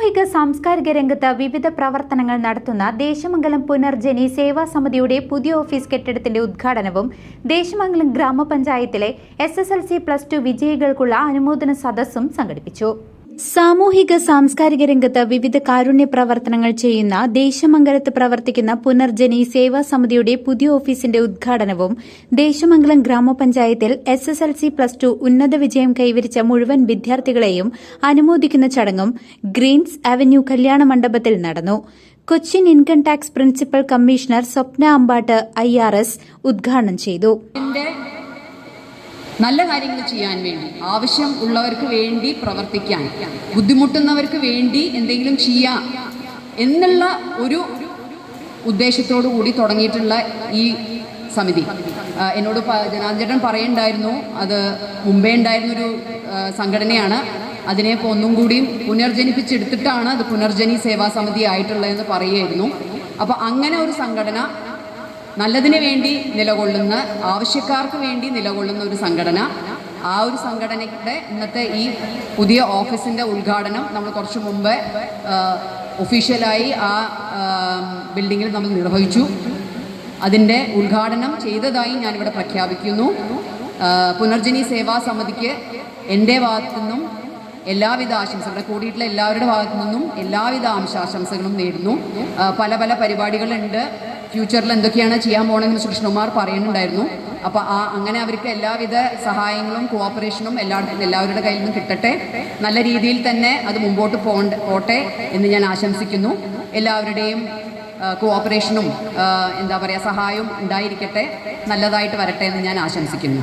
സാമൂഹിക സാംസ്കാരിക രംഗത്ത് വിവിധ പ്രവർത്തനങ്ങൾ നടത്തുന്ന ദേശമംഗലം പുനർജനി സേവാ സമിതിയുടെ പുതിയ ഓഫീസ് കെട്ടിടത്തിന്റെ ഉദ്ഘാടനവും ദേശമംഗലം ഗ്രാമപഞ്ചായത്തിലെ എസ് പ്ലസ് ടു വിജയികൾക്കുള്ള അനുമോദന സദസ്സും സംഘടിപ്പിച്ചു. സാമൂഹിക സാംസ്കാരിക രംഗത്ത് വിവിധ കാരുണ്യ പ്രവർത്തനങ്ങൾ ചെയ്യുന്ന ദേശമംഗലത്ത് പ്രവർത്തിക്കുന്ന പുനർജനി സേവാ സമിതിയുടെ പുതിയ ഓഫീസിന്റെ ഉദ്ഘാടനവും ദേശമംഗലം ഗ്രാമപഞ്ചായത്തിൽ S S L C plus two ഉന്നത വിജയം കൈവരിച്ച മുഴുവൻ വിദ്യാർത്ഥികളെയും അനുമോദിക്കുന്ന ചടങ്ങും ഗ്രീൻസ് അവന്യൂ കല്യാണ മണ്ഡപത്തിൽ നടന്നു. Cochin income tax principal commissioner Swapna Ambatt I ഉദ്ഘാടനം ചെയ്തു. നല്ല കാര്യങ്ങൾ ചെയ്യാൻ വേണ്ടി ആവശ്യം ഉള്ളവർക്ക് വേണ്ടി പ്രവർത്തിക്കാൻ ബുദ്ധിമുട്ടുന്നവർക്ക് വേണ്ടി എന്തെങ്കിലും ചെയ്യാം എന്നുള്ള ഒരു ഉദ്ദേശത്തോടു കൂടി തുടങ്ങിയിട്ടുള്ള ഈ സമിതി. എന്നോട് ജനാർദ്ദൻ പറയുണ്ടായിരുന്നു അത് മുമ്പേ ഉണ്ടായിരുന്നൊരു സംഘടനയാണ്. അതിനെ ഇപ്പോൾ ഒന്നും കൂടിയും പുനർജനിപ്പിച്ചെടുത്തിട്ടാണ് അത് പുനർജനി സേവാ സമിതി ആയിട്ടുള്ളതെന്ന് പറയുമായിരുന്നു അപ്പോൾ അങ്ങനെ ഒരു സംഘടന നല്ലതിന് വേണ്ടി നിലകൊള്ളുന്ന ആവശ്യക്കാർക്ക് വേണ്ടി നിലകൊള്ളുന്ന ഒരു സംഘടന. ആ ഒരു സംഘടനയുടെ ഇന്നത്തെ ഈ പുതിയ ഓഫീസിന്റെ ഉദ്ഘാടനം നമ്മൾ കുറച്ച് മുമ്പ് ഒഫീഷ്യലായി ആ ബിൽഡിങ്ങിൽ നമ്മൾ നിർവഹിച്ചു. അതിന്റെ ഉദ്ഘാടനം ചെയ്തതായി ഞാനിവിടെ പ്രഖ്യാപിക്കുന്നു. പുനർജനി സേവാ സമിതിക്ക് എന്റെ ഭാഗത്തു നിന്നും എല്ലാവിധ ആശംസകളും കൂടിയിട്ടുള്ള എല്ലാവരുടെ ഭാഗത്തു നിന്നും എല്ലാവിധ ആശംസകളും നേരുന്നു. പല പല പരിപാടികളുണ്ട്. ഫ്യൂച്ചറിൽ എന്തൊക്കെയാണ് ചെയ്യാൻ പോകണമെന്ന് കൃഷ്ണകുമാർ പറയുന്നുണ്ടായിരുന്നു. അപ്പോൾ ആ അങ്ങനെ അവർക്ക് എല്ലാവിധ സഹായങ്ങളും കോഓപ്പറേഷനും എല്ലായിടത്തും എല്ലാവരുടെ കയ്യിൽ നിന്നും കിട്ടട്ടെ. നല്ല രീതിയിൽ തന്നെ അത് മുമ്പോട്ട് പോകണ്ട പോട്ടെ എന്ന് ഞാൻ ആശംസിക്കുന്നു. എല്ലാവരുടെയും കോഓപ്പറേഷനും എന്താ പറയുക സഹായവും ഉണ്ടായിരിക്കട്ടെ. നല്ലതായിട്ട് വരട്ടെ എന്ന് ഞാൻ ആശംസിക്കുന്നു.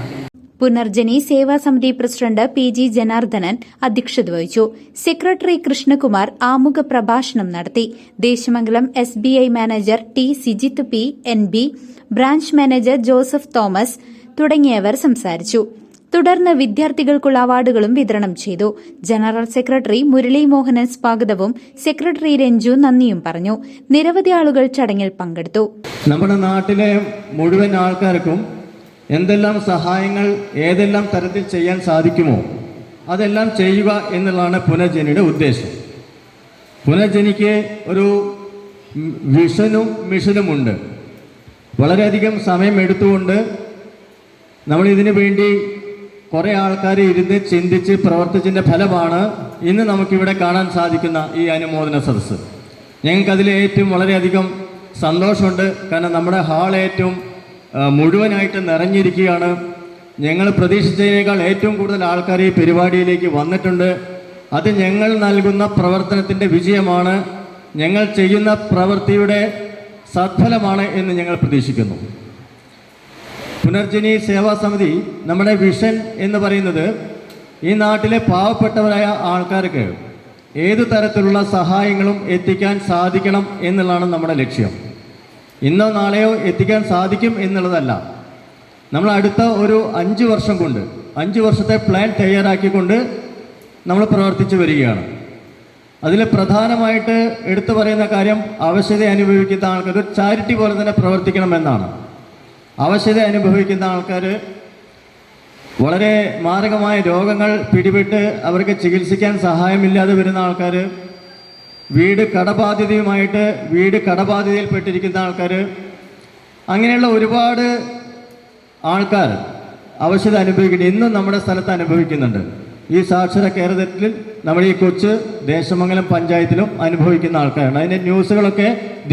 പുനർജനി സേവാ സമിതി പ്രസിഡന്റ് പി ജി ജനാർദ്ദനൻ അധ്യക്ഷത വഹിച്ചു. സെക്രട്ടറി കൃഷ്ണകുമാർ ആമുഖ പ്രഭാഷണം നടത്തി. Desamangalam S B I manager T Sijith P N B branch manager Joseph Thomas തുടങ്ങിയവർ സംസാരിച്ചു. തുടർന്ന് വിദ്യാർത്ഥികൾക്കുള്ള അവാർഡുകളും വിതരണം ചെയ്തു. ജനറൽ സെക്രട്ടറി മുരളി മോഹനൻ സ്വാഗതവും സെക്രട്ടറി രഞ്ജു നന്ദിയും പറഞ്ഞു. നിരവധി ആളുകൾ ചടങ്ങിൽ പങ്കെടുത്തു. നമ്മുടെ നാട്ടിലെ മുഴുവൻ ആൾക്കാർക്കും എന്തെല്ലാം സഹായങ്ങൾ ഏതെല്ലാം തരത്തിൽ ചെയ്യാൻ സാധിക്കുമോ അതെല്ലാം ചെയ്യുക എന്നുള്ളതാണ് പുനർജനിയുടെ ഉദ്ദേശം. പുനർജനിക്ക് ഒരു വിഷനും മിഷനുമുണ്ട്. വളരെയധികം സമയം എടുത്തുകൊണ്ട് നമ്മൾ ഇതിനു വേണ്ടി കുറേ ആൾക്കാർ ഇരുന്ന് ചിന്തിച്ച് പ്രവർത്തിച്ചതിന്റെ ഫലമാണ് ഇന്ന് നമുക്കിവിടെ കാണാൻ സാധിക്കുന്ന ഈ അനുമോദന സദസ്സ്. ഞങ്ങൾക്കതിൽ ഏറ്റവും വളരെയധികം സന്തോഷമുണ്ട്. കാരണം നമ്മുടെ ഹാൾ ഏറ്റവും മുഴുവനായിട്ട് നിറഞ്ഞിരിക്കുകയാണ്. ഞങ്ങൾ പ്രതീക്ഷിച്ചതിനേക്കാൾ ഏറ്റവും കൂടുതൽ ആൾക്കാർ ഈ പരിപാടിയിലേക്ക് വന്നിട്ടുണ്ട്. അത് ഞങ്ങൾ നൽകുന്ന പ്രവർത്തനത്തിന്റെ വിജയമാണ്. ഞങ്ങൾ ചെയ്യുന്ന പ്രവൃത്തിയുടെ സത്ഫലമാണ് എന്ന് ഞങ്ങൾ പ്രതീക്ഷിക്കുന്നു. പുനർജനി സേവാ സമിതി നമ്മുടെ വിഷൻ എന്ന് പറയുന്നത് ഈ നാട്ടിലെ പാവപ്പെട്ടവരായ ആൾക്കാർക്ക് ഏത് തരത്തിലുള്ള സഹായങ്ങളും എത്തിക്കാൻ സാധിക്കണം എന്നുള്ളതാണ് നമ്മുടെ ലക്ഷ്യം. ഇന്നോ നാളെയോ എത്തിക്കാൻ സാധിക്കും എന്നുള്ളതല്ല. നമ്മൾ അടുത്ത ഒരു അഞ്ച് വർഷം കൊണ്ട് അഞ്ച് വർഷത്തെ പ്ലാൻ തയ്യാറാക്കിക്കൊണ്ട് നമ്മൾ പ്രവർത്തിച്ചു വരികയാണ്. അതിൽ പ്രധാനമായിട്ട് എടുത്തു പറയുന്ന കാര്യം ആവശ്യത അനുഭവിക്കുന്ന ആൾക്കാർ ചാരിറ്റി പോലെ തന്നെ പ്രവർത്തിക്കണമെന്നാണ് ആവശ്യത അനുഭവിക്കുന്ന ആൾക്കാർ വളരെ മാരകമായ രോഗങ്ങൾ പിടിപെട്ട് അവർക്ക് ചികിത്സിക്കാൻ സഹായമില്ലാതെ വരുന്ന ആൾക്കാർ വീട് കടബാധ്യതയുമായിട്ട് വീട് കടബാധ്യതയിൽപ്പെട്ടിരിക്കുന്ന ആൾക്കാർ അങ്ങനെയുള്ള ഒരുപാട് ആൾക്കാർ അവശ്യത അനുഭവിക്കുന്നു ഇന്നും നമ്മുടെ സ്ഥലത്ത് അനുഭവിക്കുന്നുണ്ട്. ഈ സാക്ഷര കേരളത്തിൽ നമ്മുടെ ഈ കൊച്ച് ദേശമംഗലം പഞ്ചായത്തിലും അനുഭവിക്കുന്ന ആൾക്കാരാണ്. അതിന്റെ ന്യൂസുകളൊക്കെ